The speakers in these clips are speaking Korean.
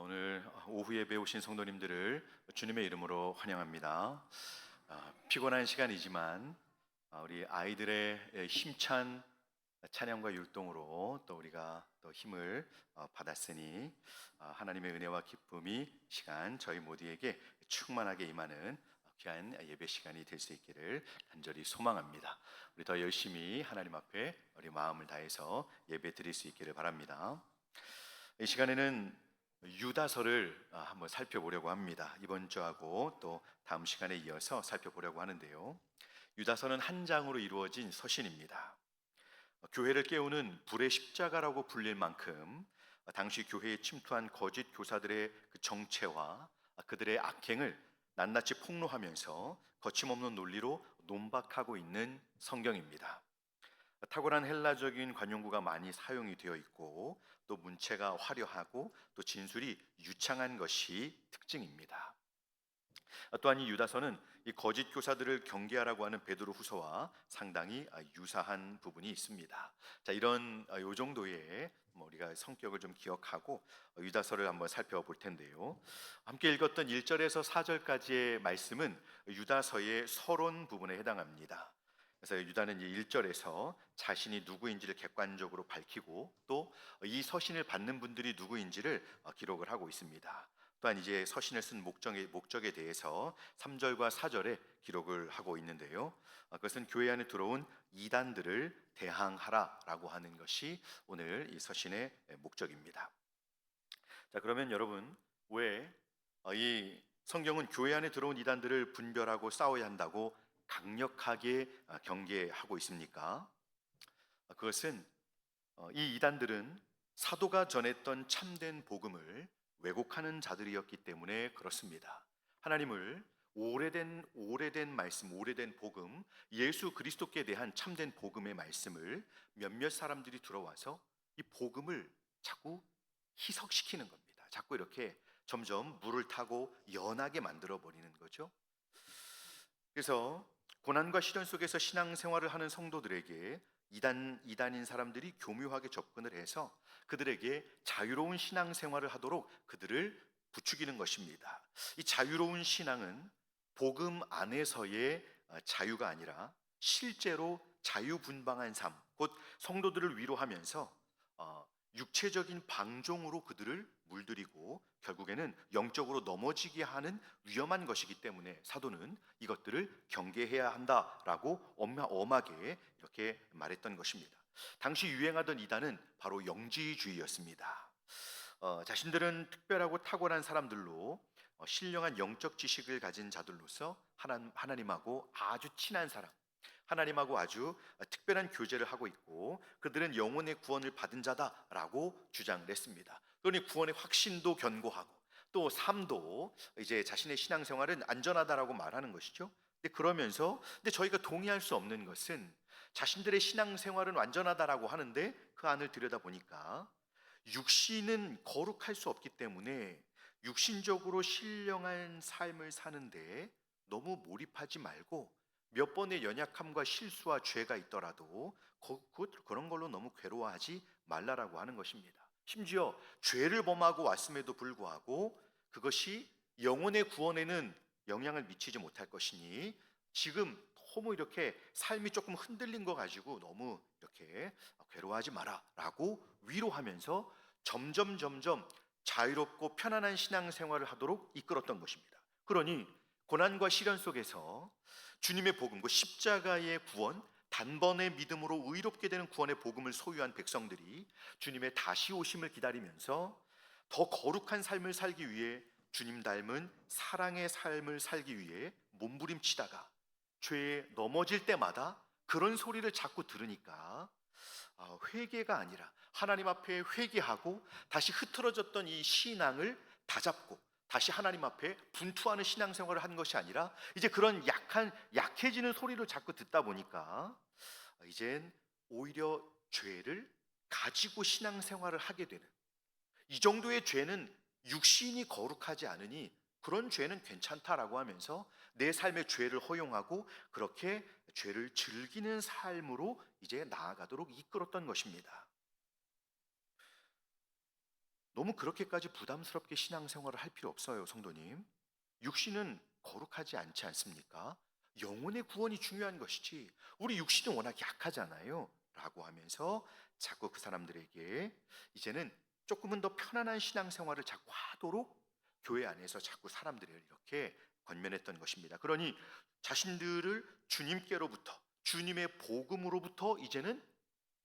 오늘 오후에 배우신 성도님들을 주님의 이름으로 환영합니다. 아, 피곤한 시간이지만 아, 우리 아이들의 힘찬 찬양과 율동으로 또 우리가 또 힘을 어, 받았으니 아, 하나님의 은혜와 기쁨이 이 시간 저희 모두에게 충만하게 임하는 귀한 예배 시간이 될 수 있기를 간절히 소망합니다. 우리 더 열심히 하나님 앞에 우리 마음을 다해서 예배 드릴 수 있기를 바랍니다. 이 시간에는 유다서를 아, 한번 살펴보려고 합니다. 이번 주하고 또 다음 시간에 이어서 살펴보려고 하는데요. 유다서는 한 장으로 이루어진 서신입니다. 교회를 깨우는 불의 십자가라고 불릴 만큼 당시 교회에 침투한 거짓 교사들의 그 정체와 그들의 악행을 낱낱이 폭로하면서 거침없는 논리로 논박하고 있는 성경입니다. 탁월한 헬라적인 관용구가 많이 사용이 되어 있고 또 문체가 화려하고 또 진술이 유창한 것이 특징입니다. 또한 이 유다서는 이 거짓 교사들을 경계하라고 하는 베드로 후서와 상당히 유사한 부분이 있습니다. 자 이런 요 정도의 뭐 우리가 성격을 좀 기억하고 유다서를 한번 살펴볼 텐데요. 함께 읽었던 1절에서 4절까지의 말씀은 유다서의 서론 부분에 해당합니다. 그래서 유다는 이제 1절에서 자신이 누구인지를 객관적으로 밝히고 또 이 서신을 받는 분들이 누구인지를 어, 기록을 하고 있습니다. 또한 이제 서신을 쓴 목적에, 목적에 대해서 3절과 4절에 기록을 하고 있는데요. 어, 그것은 교회 안에 들어온 이단들을 대항하라라고 하는 것이 오늘 이 서신의 목적입니다. 자, 그러면 여러분 왜 이 성경은 교회 안에 들어온 이단들을 분별하고 싸워야 한다고 강력하게 아, 경계하고 있습니까? 아, 그것은 어, 이 이단들은 사도가 전했던 참된 복음을 왜곡하는 자들이었기 때문에 그렇습니다. 하나님을 오래된 오래된 말씀, 오래된 복음, 예수 그리스도께 대한 참된 복음의 말씀을 몇몇 사람들이 들어와서 이 복음을 자꾸 희석시키는 겁니다. 자꾸 이렇게 점점 물을 타고 연하게 만들어 버리는 거죠. 그래서 고난과 시련 속에서 신앙생활을 하는 성도들에게 이단 이단인 사람들이 교묘하게 접근을 해서 그들에게 자유로운 신앙생활을 하도록 그들을 부추기는 것입니다. 이 자유로운 신앙은 복음 안에서의 어, 자유가 아니라 실제로 자유분방한 삶, 곧 성도들을 위로하면서 어, 육체적인 방종으로 그들을 물들이고 결국에는 영적으로 넘어지게 하는 위험한 것이기 때문에 사도는 이것들을 경계해야 한다라고 엄하게 이렇게 말했던 것입니다. 당시 유행하던 이단은 바로 영지주의였습니다. 어, 자신들은 특별하고 탁월한 사람들로 어, 신령한 영적 지식을 가진 자들로서 하나님, 하나님하고 아주 친한 사람, 하나님하고 아주 특별한 교제를 하고 있고 그들은 영혼의 구원을 받은 자다라고 주장을 했습니다. 그러니 구원의 확신도 견고하고 또 삶도 이제 자신의 신앙생활은 안전하다라고 말하는 것이죠. 근데 그러면서 근데 저희가 동의할 수 없는 것은 자신들의 신앙생활은 완전하다라고 하는데 그 안을 들여다 보니까 육신은 거룩할 수 없기 때문에 육신적으로 신령한 삶을 사는데 너무 몰입하지 말고 몇 번의 연약함과 실수와 죄가 있더라도 그, 그런 걸로 너무 괴로워하지 말라라고 하는 것입니다. 심지어 죄를 범하고 왔음에도 불구하고 그것이 영혼의 구원에는 영향을 미치지 못할 것이니 지금 너무 이렇게 삶이 조금 흔들린 거 가지고 너무 이렇게 괴로워하지 마라라고 위로하면서 점점 점점 자유롭고 편안한 신앙생활을 하도록 이끌었던 것입니다. 그러니 고난과 시련 속에서 주님의 복음, 그 십자가의 구원, 단번의 믿음으로 의롭게 되는 구원의 복음을 소유한 백성들이 주님의 다시 오심을 기다리면서 더 거룩한 삶을 살기 위해 주님 닮은 사랑의 삶을 살기 위해 몸부림치다가 죄에 넘어질 때마다 그런 소리를 자꾸 들으니까 아, 회개가 아니라 하나님 앞에 회개하고 다시 흐트러졌던 이 신앙을 다잡고 다시 하나님 앞에 분투하는 신앙생활을 한 것이 아니라 이제 그런 약한 약해지는 소리를 자꾸 듣다 보니까 이젠 오히려 죄를 가지고 신앙생활을 하게 되는 이 정도의 죄는 육신이 거룩하지 않으니 그런 죄는 괜찮다라고 하면서 내 삶의 죄를 허용하고 그렇게 죄를 즐기는 삶으로 이제 나아가도록 이끌었던 것입니다. 너무 그렇게까지 부담스럽게 신앙생활을 할 필요 없어요, 성도님. 육신은 거룩하지 않지 않습니까? 영혼의 구원이 중요한 것이지. 우리 육신은 워낙 약하잖아요. 라고 하면서 자꾸 그 사람들에게 이제는 조금은 더 편안한 신앙생활을 자꾸 하도록 교회 안에서 자꾸 사람들을 이렇게 권면했던 것입니다. 그러니 자신들을 주님께로부터 주님의 복음으로부터 이제는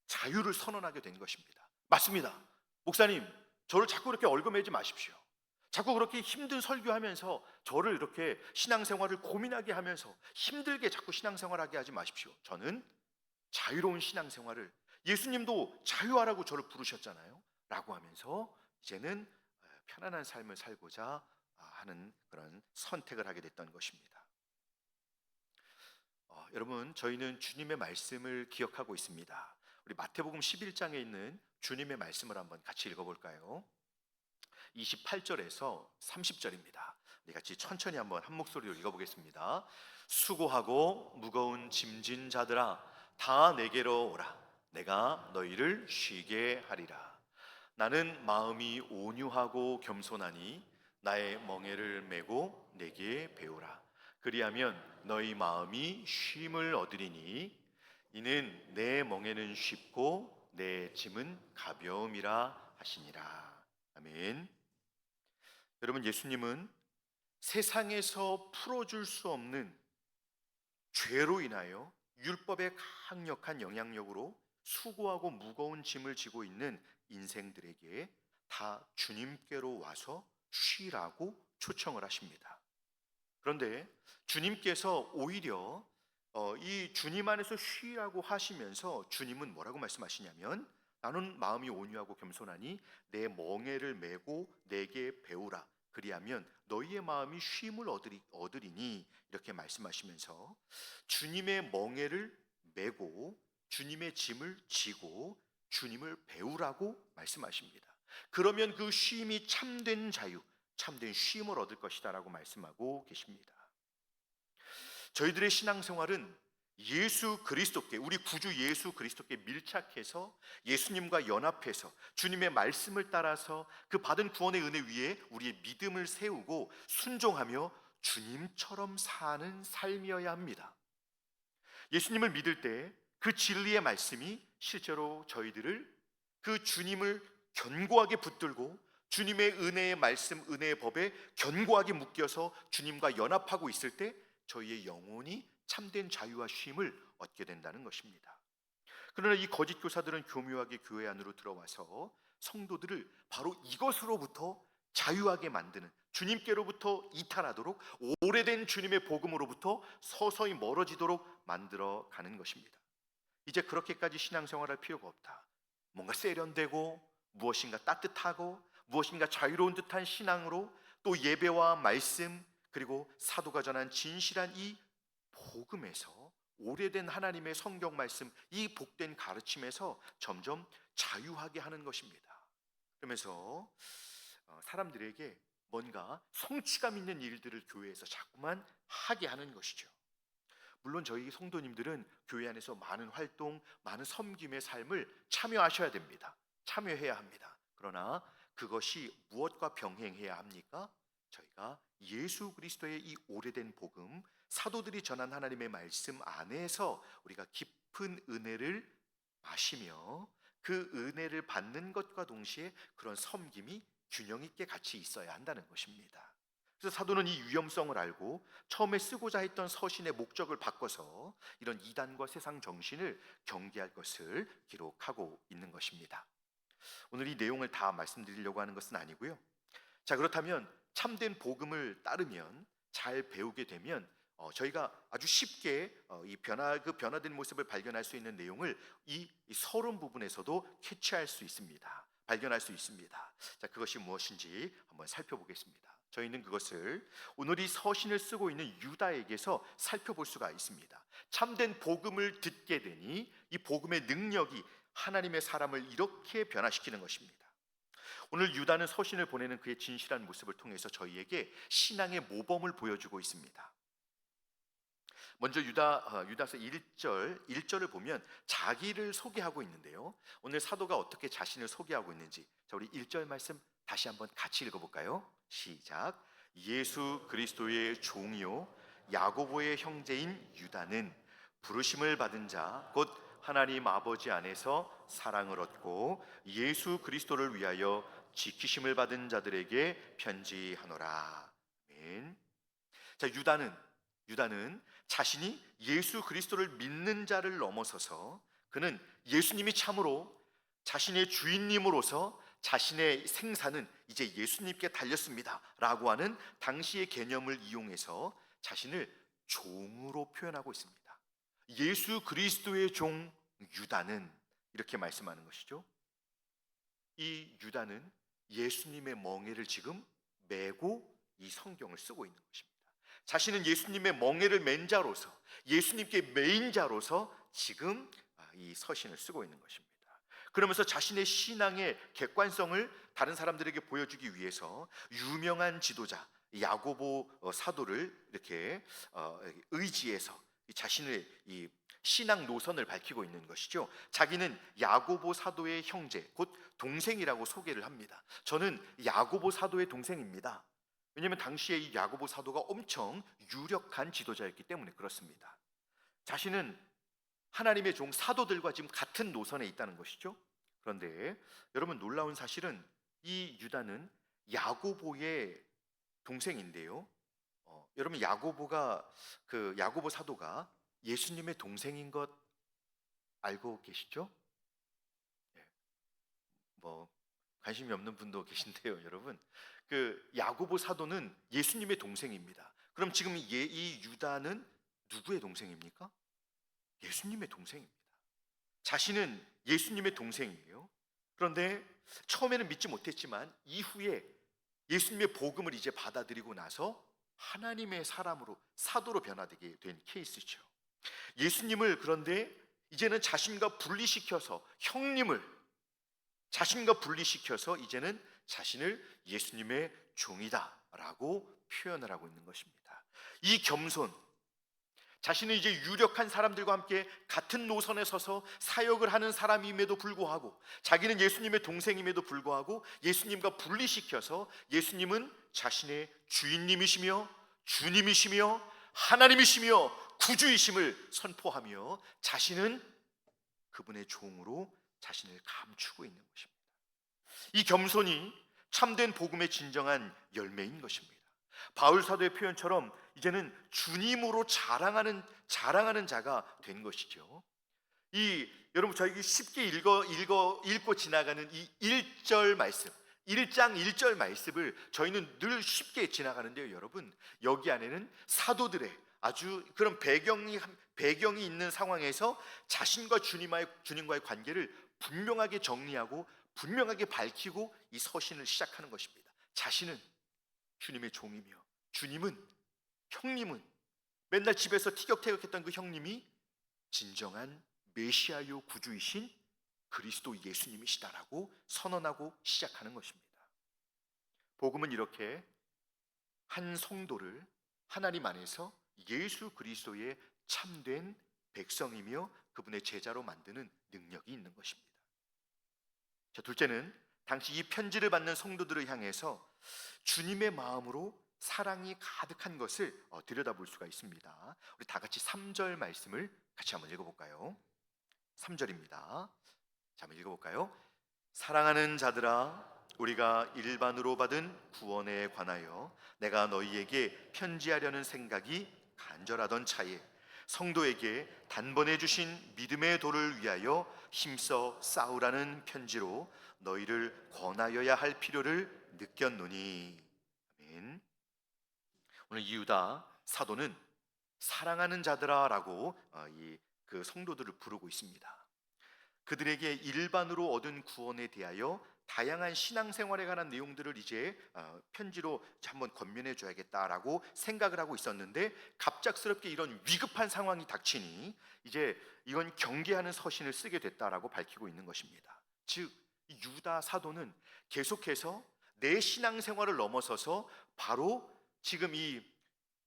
자유를 선언하게 된 것입니다. 맞습니다. 목사님, 저를 자꾸 이렇게 얼거매지 마십시오. 자꾸 그렇게 힘든 설교하면서 저를 이렇게 신앙생활을 고민하게 하면서 힘들게 자꾸 신앙생활하게 하지 마십시오. 저는 자유로운 신앙생활을 예수님도 자유하라고 저를 부르셨잖아요. 라고 하면서 이제는 편안한 삶을 살고자 하는 그런 선택을 하게 됐던 것입니다. 어, 여러분, 저희는 주님의 말씀을 기억하고 있습니다. 우리 마태복음 11장에 있는 주님의 말씀을 한번 같이 읽어볼까요? 28절에서 30절입니다. 우리 같이 천천히 한번 한 목소리로 읽어보겠습니다. 수고하고 무거운 짐진 자들아, 다 내게로 오라. 내가 너희를 쉬게 하리라. 나는 마음이 온유하고 겸손하니 나의 멍에를 메고 내게 배우라. 그리하면 너희 마음이 쉼을 얻으리니 이는 내 멍에는 쉽고 내 짐은 가벼움이라 하시니라. 아멘. 여러분 예수님은 세상에서 풀어줄 수 없는 죄로 인하여 율법의 강력한 영향력으로 수고하고 무거운 짐을 지고 있는 인생들에게 다 주님께로 와서 쉬라고 초청을 하십니다. 그런데 주님께서 오히려 어, 이 주님 안에서 쉬라고 하시면서 주님은 뭐라고 말씀하시냐면 나는 마음이 온유하고 겸손하니 내 멍에를 메고 내게 배우라. 그리하면 너희의 마음이 쉼을 얻으리, 얻으리니 이렇게 말씀하시면서 주님의 멍에를 메고 주님의 짐을 지고 주님을 배우라고 말씀하십니다. 그러면 그 쉼이 참된 자유, 참된 쉼을 얻을 것이다라고 말씀하고 계십니다. 저희들의 신앙생활은 예수 그리스도께 우리 구주 예수 그리스도께 밀착해서 예수님과 연합해서 주님의 말씀을 따라서 그 받은 구원의 은혜 위에 우리의 믿음을 세우고 순종하며 주님처럼 사는 삶이어야 합니다. 예수님을 믿을 때 그 진리의 말씀이 실제로 저희들을 그 주님을 견고하게 붙들고 주님의 은혜의 말씀, 은혜의 법에 견고하게 묶여서 주님과 연합하고 있을 때 저희의 영혼이 참된 자유와 쉼을 얻게 된다는 것입니다. 그러나 이 거짓 교사들은 교묘하게 교회 안으로 들어와서 성도들을 바로 이것으로부터 자유하게 만드는 주님께로부터 이탈하도록 오래된 주님의 복음으로부터 서서히 멀어지도록 만들어 가는 것입니다. 이제 그렇게까지 신앙생활할 필요가 없다. 뭔가 세련되고 무엇인가 따뜻하고 무엇인가 자유로운 듯한 신앙으로 또 예배와 말씀 그리고 사도가 전한 진실한 이 복음에서 오래된 하나님의 성경 말씀 이 복된 가르침에서 점점 자유하게 하는 것입니다. 그러면서 어, 사람들에게 뭔가 성취감 있는 일들을 교회에서 자꾸만 하게 하는 것이죠. 물론 저희 성도님들은 교회 안에서 많은 활동, 많은 섬김의 삶을 참여하셔야 됩니다. 참여해야 합니다. 그러나 그것이 무엇과 병행해야 합니까? 저희가 예수 그리스도의 이 오래된 복음, 사도들이 전한 하나님의 말씀 안에서 우리가 깊은 은혜를 마시며 그 은혜를 받는 것과 동시에 그런 섬김이 균형 있게 같이 있어야 한다는 것입니다. 그래서 사도는 이 위험성을 알고 처음에 쓰고자 했던 서신의 목적을 바꿔서 이런 이단과 세상 정신을 경계할 것을 기록하고 있는 것입니다. 오늘 이 내용을 다 말씀드리려고 하는 것은 아니고요. 자, 그렇다면 참된 복음을 따르면 잘 배우게 되면 어, 저희가 아주 쉽게 어, 이 변화 그 변화된 모습을 발견할 수 있는 내용을 이, 이 서론 부분에서도 캐치할 수 있습니다. 발견할 수 있습니다. 자, 그것이 무엇인지 한번 살펴보겠습니다. 저희는 그것을 오늘 이 서신을 쓰고 있는 유다에게서 살펴볼 수가 있습니다. 참된 복음을 듣게 되니 이 복음의 능력이 하나님의 사람을 이렇게 변화시키는 것입니다. 오늘 유다는 서신을 보내는 그의 진실한 모습을 통해서 저희에게 신앙의 모범을 보여주고 있습니다. 먼저 유다 어, 유다서 1절 1절을 보면 자기를 소개하고 있는데요. 오늘 사도가 어떻게 자신을 소개하고 있는지 자 우리 1절 말씀 다시 한번 같이 읽어 볼까요? 시작. 예수 그리스도의 종이요 야고보의 형제인 유다는 부르심을 받은 자 곧 하나님 아버지 안에서 사랑을 얻고 예수 그리스도를 위하여 지키심을 받은 자들에게 편지하노라. 아멘. 자 유다는 유다는 자신이 예수 그리스도를 믿는 자를 넘어서서 그는 예수님이 참으로 자신의 주인님으로서 자신의 생사는 이제 예수님께 달렸습니다 라고 하는 당시의 개념을 이용해서 자신을 종으로 표현하고 있습니다. 예수 그리스도의 종 유다는 이렇게 말씀하는 것이죠. 이 유다는 예수님의 멍에를 지금 메고 이 성경을 쓰고 있는 것입니다. 자신은 예수님의 멍에를 맨 자로서 예수님께 메인 자로서 지금 아, 이 서신을 쓰고 있는 것입니다. 그러면서 자신의 신앙의 객관성을 다른 사람들에게 보여주기 위해서 유명한 지도자 야고보 어, 사도를 이렇게 어, 의지해서 이 자신의 이 신앙 노선을 밝히고 있는 것이죠. 자기는 야고보 사도의 형제, 곧 동생이라고 소개를 합니다. 저는 야고보 사도의 동생입니다. 왜냐하면 당시에 이 야고보 사도가 엄청 유력한 지도자였기 때문에 그렇습니다. 자신은 하나님의 종 사도들과 지금 같은 노선에 있다는 것이죠. 그런데 여러분 놀라운 사실은 이 유다는 야고보의 동생인데요. 어, 여러분 야고보가 그 야고보 사도가 예수님의 동생인 것 알고 계시죠? 예. 뭐 관심이 없는 분도 계신데요, 여러분. 그 야고보 사도는 예수님의 동생입니다. 그럼 지금 예, 이 유다는 누구의 동생입니까? 예수님의 동생입니다. 자신은 예수님의 동생이에요. 그런데 처음에는 믿지 못했지만 이후에 예수님의 복음을 이제 받아들이고 나서 하나님의 사람으로 사도로 변화되게 된 케이스죠. 예수님을 그런데 이제는 자신과 분리시켜서 형님을 자신과 분리시켜서 이제는 자신을 예수님의 종이다라고 표현을 하고 있는 것입니다. 이 겸손 자신은 이제 유력한 사람들과 함께 같은 노선에 서서 사역을 하는 사람임에도 불구하고 자기는 예수님의 동생임에도 불구하고 예수님과 분리시켜서 예수님은 자신의 주인님이시며 주님이시며 하나님이시며 구주이심을 선포하며 자신은 그분의 종으로 자신을 감추고 있는 것입니다. 이 겸손이 참된 복음의 진정한 열매인 것입니다. 바울 사도의 표현처럼 이제는 주님으로 자랑하는 자랑하는 자가 된 것이죠. 이 여러분 저에게 쉽게 읽어 읽어 읽고 지나가는 이 1절 말씀 1장 1절 말씀을 저희는 늘 쉽게 지나가는데요, 여러분. 여기 안에는 사도들의 아주 그런 배경이 배경이 있는 상황에서 자신과 주님과의 주님과의 관계를 분명하게 정리하고 분명하게 밝히고 이 서신을 시작하는 것입니다. 자신은 주님의 종이며 주님은 형님은 맨날 집에서 티격태격했던 그 형님이 진정한 메시아요 구주이신 그리스도 예수님이시다라고 선언하고 시작하는 것입니다. 복음은 이렇게 한 성도를 하나님 안에서 예수 그리스도의 참된 백성이며 그분의 제자로 만드는 능력이 있는 것입니다. 자, 둘째는 당시 이 편지를 받는 성도들을 향해서 주님의 마음으로 사랑이 가득한 것을 어, 들여다볼 수가 있습니다. 우리 다 같이 3절 말씀을 같이 한번 읽어볼까요? 3절입니다. 자, 한번 읽어볼까요? 사랑하는 자들아, 우리가 일반으로 받은 구원에 관하여 내가 너희에게 편지하려는 생각이 간절하던 차에 성도에게 단번에 주신 믿음의 도를 위하여 힘써 싸우라는 편지로 너희를 권하여야 할 필요를 느꼈노니 아멘. 오늘 이유다 사도는 사랑하는 자들아라고 어, 이그 성도들을 부르고 있습니다. 그들에게 일반으로 얻은 구원에 대하여 다양한 신앙생활에 관한 내용들을 이제 어, 편지로 한번 건면해 줘야겠다라고 생각을 하고 있었는데 갑작스럽게 이런 위급한 상황이 닥치니 이제 이건 경계하는 서신을 쓰게 됐다라고 밝히고 있는 것입니다. 즉 유다 사도는 계속해서 내 신앙생활을 넘어서서 바로 지금 이,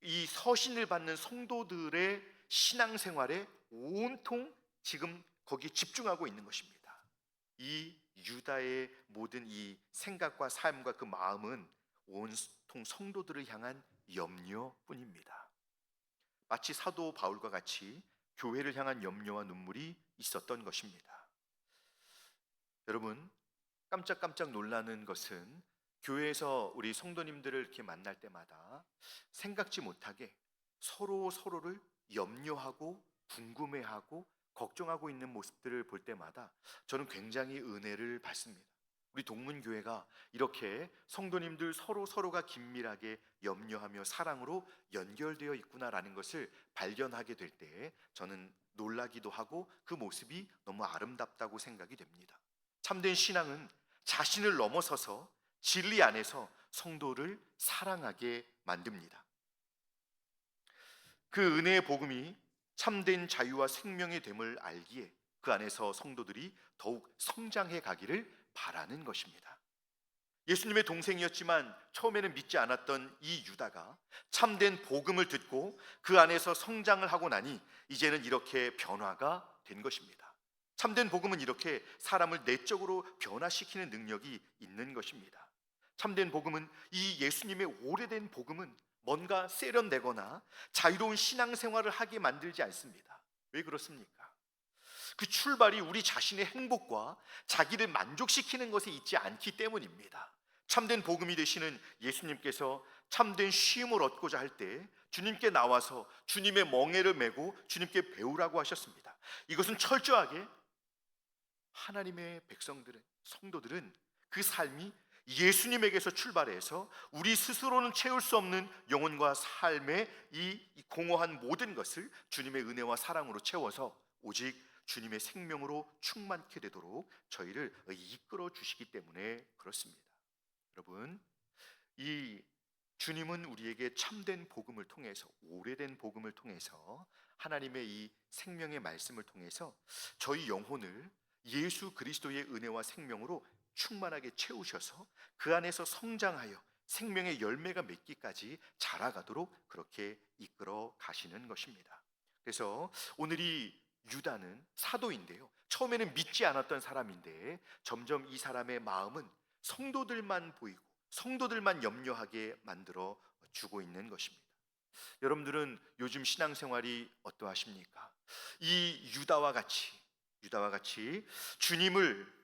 이 서신을 받는 성도들의 신앙생활에 온통 지금 거기에 집중하고 있는 것입니다. 이 유다의 모든 이 생각과 삶과 그 마음은 온통 성도들을 향한 염려뿐입니다. 마치 사도 바울과 같이 교회를 향한 염려와 눈물이 있었던 것입니다. 여러분, 깜짝깜짝 놀라는 것은 교회에서 우리 성도님들을 이렇게 만날 때마다 생각지 못하게 서로 서로를 염려하고 궁금해하고 걱정하고 있는 모습들을 볼 때마다 저는 굉장히 은혜를 받습니다. 우리 동문교회가 이렇게 성도님들 서로 서로가 긴밀하게 염려하며 사랑으로 연결되어 있구나라는 것을 발견하게 될 때 저는 놀라기도 하고 그 모습이 너무 아름답다고 생각이 됩니다. 참된 신앙은 자신을 넘어서서 진리 안에서 성도를 사랑하게 만듭니다. 그 은혜의 복음이 참된 자유와 생명의 됨을 알기에 그 안에서 성도들이 더욱 성장해 가기를 바라는 것입니다. 예수님의 동생이었지만 처음에는 믿지 않았던 이 유다가 참된 복음을 듣고 그 안에서 성장을 하고 나니 이제는 이렇게 변화가 된 것입니다. 참된 복음은 이렇게 사람을 내적으로 변화시키는 능력이 있는 것입니다. 참된 복음은 이 예수님의 오래된 복음은 뭔가 세련되거나 자유로운 신앙생활을 하게 만들지 않습니다. 왜 그렇습니까? 그 출발이 우리 자신의 행복과 자기를 만족시키는 것에 있지 않기 때문입니다. 참된 복음이 되시는 예수님께서 참된 쉼을 얻고자 할 때 주님께 나와서 주님의 멍에를 메고 주님께 배우라고 하셨습니다. 이것은 철저하게 하나님의 백성들은 성도들은 그 삶이 예수님에게서 출발해서 우리 스스로는 채울 수 없는 영혼과 삶의 이 공허한 모든 것을 주님의 은혜와 사랑으로 채워서 오직 주님의 생명으로 충만케 되도록 저희를 이끌어 주시기 때문에 그렇습니다. 여러분, 이 주님은 우리에게 참된 복음을 통해서 오래된 복음을 통해서 하나님의 이 생명의 말씀을 통해서 저희 영혼을 예수 그리스도의 은혜와 생명으로 충만하게 채우셔서 그 안에서 성장하여 생명의 열매가 맺기까지 자라가도록 그렇게 이끌어 가시는 것입니다. 그래서 오늘 이 유다는 사도인데요. 처음에는 믿지 않았던 사람인데 점점 이 사람의 마음은 성도들만 보이고 성도들만 염려하게 만들어 주고 있는 것입니다. 여러분들은 요즘 신앙생활이 어떠하십니까? 이 유다와 같이 유다와 같이 주님을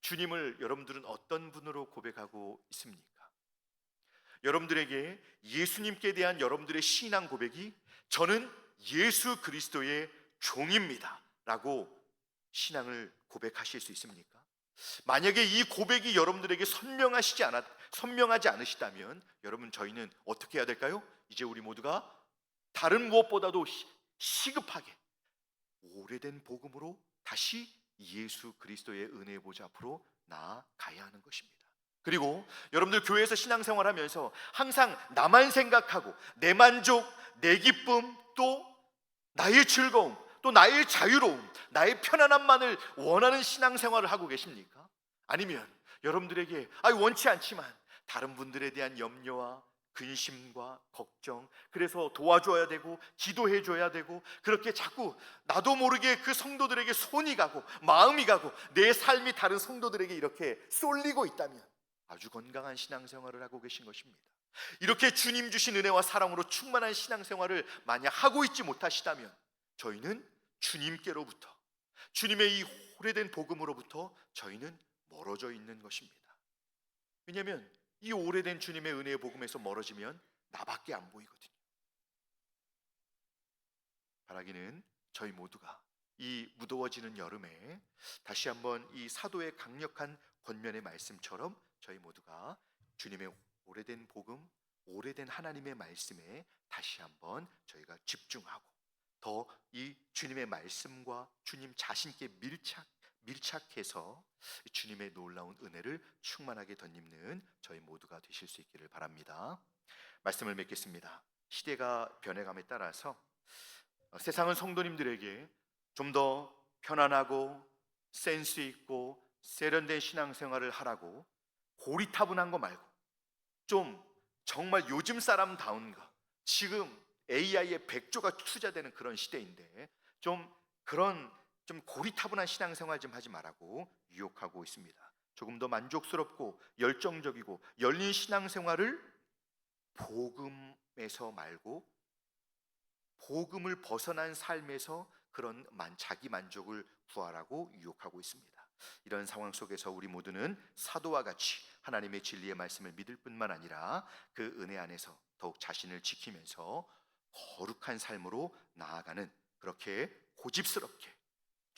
주님을 여러분들은 어떤 분으로 고백하고 있습니까? 여러분들에게 예수님께 대한 여러분들의 신앙 고백이 저는 예수 그리스도의 종입니다. 라고 신앙을 고백하실 수 있습니까? 만약에 이 고백이 여러분들에게 선명하시지 않았, 선명하지 않으시다면 여러분 저희는 어떻게 해야 될까요? 이제 우리 모두가 다른 무엇보다도 시- 시급하게 오래된 복음으로 다시 예수 그리스도의 은혜 보좌 앞으로 나아가야 하는 것입니다. 그리고 여러분들 교회에서 신앙생활 하면서 항상 나만 생각하고 내 만족, 내 기쁨, 또 나의 즐거움, 또 나의 자유로움, 나의 편안함만을 원하는 신앙생활을 하고 계십니까? 아니면 여러분들에게 아 원치 않지만 다른 분들에 대한 염려와 근심과 걱정, 그래서 도와줘야 되고 기도해 줘야 되고 그렇게 자꾸 나도 모르게 그 성도들에게 손이 가고 마음이 가고 내 삶이 다른 성도들에게 이렇게 쏠리고 있다면 아주 건강한 신앙생활을 하고 계신 것입니다. 이렇게 주님 주신 은혜와 사랑으로 충만한 신앙생활을 만약 하고 있지 못하시다면 저희는 주님께로부터 주님의 이 오래된 복음으로부터 저희는 멀어져 있는 것입니다. 왜냐하면 이 오래된 주님의 은혜의 복음에서 멀어지면 나밖에 안 보이거든요. 바라기는 저희 모두가 이 무더워지는 여름에 다시 한번 이 사도의 강력한 권면의 말씀처럼 저희 모두가 주님의 오래된 복음, 오래된 하나님의 말씀에 다시 한번 저희가 집중하고 더 이 주님의 말씀과 주님 자신께 밀착 밀착해서 주님의 놀라운 은혜를 충만하게 덧입는 저희 모두가 되실 수 있기를 바랍니다. 말씀을 맺겠습니다. 시대가 변해감에 따라서 어, 세상은 성도님들에게 좀 더 편안하고 센스 있고 세련된 신앙생활을 하라고 고리타분한 거 말고 좀 정말 요즘 사람다운 거 지금 AI에 백조가 투자되는 그런 시대인데 좀 그런 좀 고리타분한 신앙생활 좀 하지 말라고 유혹하고 있습니다. 조금 더 만족스럽고 열정적이고 열린 신앙생활을 복음에서 말고 복음을 벗어난 삶에서 그런 만, 자기 만족을 구하라고 유혹하고 있습니다. 이런 상황 속에서 우리 모두는 사도와 같이 하나님의 진리의 말씀을 믿을 뿐만 아니라 그 은혜 안에서 더욱 자신을 지키면서 거룩한 삶으로 나아가는 그렇게 고집스럽게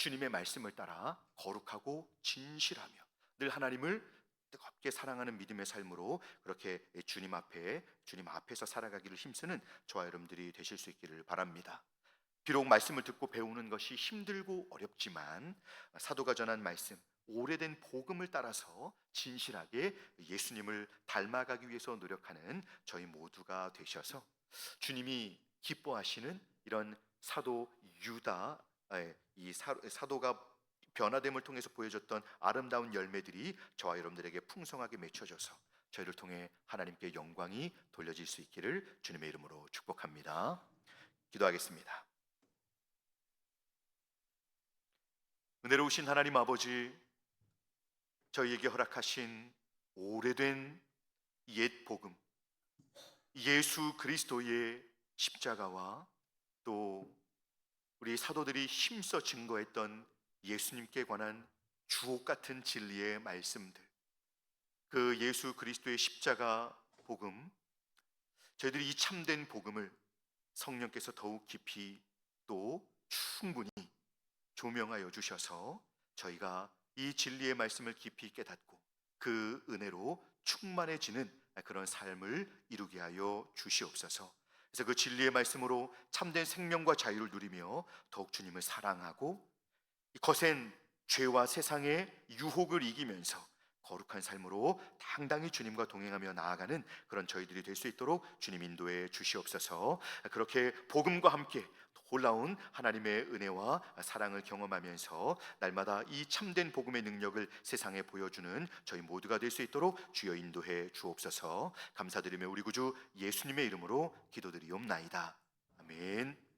주님의 말씀을 따라 거룩하고 진실하며 늘 하나님을 뜨겁게 사랑하는 믿음의 삶으로 그렇게 주님 앞에 주님 앞에서 살아가기를 힘쓰는 저와 여러분들이 되실 수 있기를 바랍니다. 비록 말씀을 듣고 배우는 것이 힘들고 어렵지만 사도가 전한 말씀 오래된 복음을 따라서 진실하게 예수님을 닮아가기 위해서 노력하는 저희 모두가 되셔서 주님이 기뻐하시는 이런 사도 유다 예, 이 사- 사도가 변화됨을 통해서 보여줬던 아름다운 열매들이 저와 여러분들에게 풍성하게 맺혀져서 저희를 통해 하나님께 영광이 돌려질 수 있기를 주님의 이름으로 축복합니다. 기도하겠습니다. 은혜로우신 하나님 아버지, 저희에게 허락하신 오래된 옛 복음, 예수 그리스도의 십자가와 또 우리 사도들이 힘써 증거했던 예수님께 관한 주옥 같은 진리의 말씀들, 그 예수 그리스도의 십자가 복음, 저희들이 이 참된 복음을 성령께서 더욱 깊이 또 충분히 조명하여 주셔서 저희가 이 진리의 말씀을 깊이 깨닫고 그 은혜로 충만해지는 그런 삶을 이루게 하여 주시옵소서. 그래서 그 진리의 말씀으로 참된 생명과 자유를 누리며 더욱 주님을 사랑하고 이 거센 죄와 세상의 유혹을 이기면서 거룩한 삶으로 당당히 주님과 동행하며 나아가는 그런 저희들이 될 수 있도록 주님 인도해 주시옵소서. 그렇게 복음과 함께 놀라운 하나님의 은혜와 사랑을 경험하면서 날마다 이 참된 복음의 능력을 세상에 보여주는 저희 모두가 될 수 있도록 주여 인도해 주옵소서. 감사드리며 우리 구주 예수님의 이름으로 기도드리옵나이다. 아멘.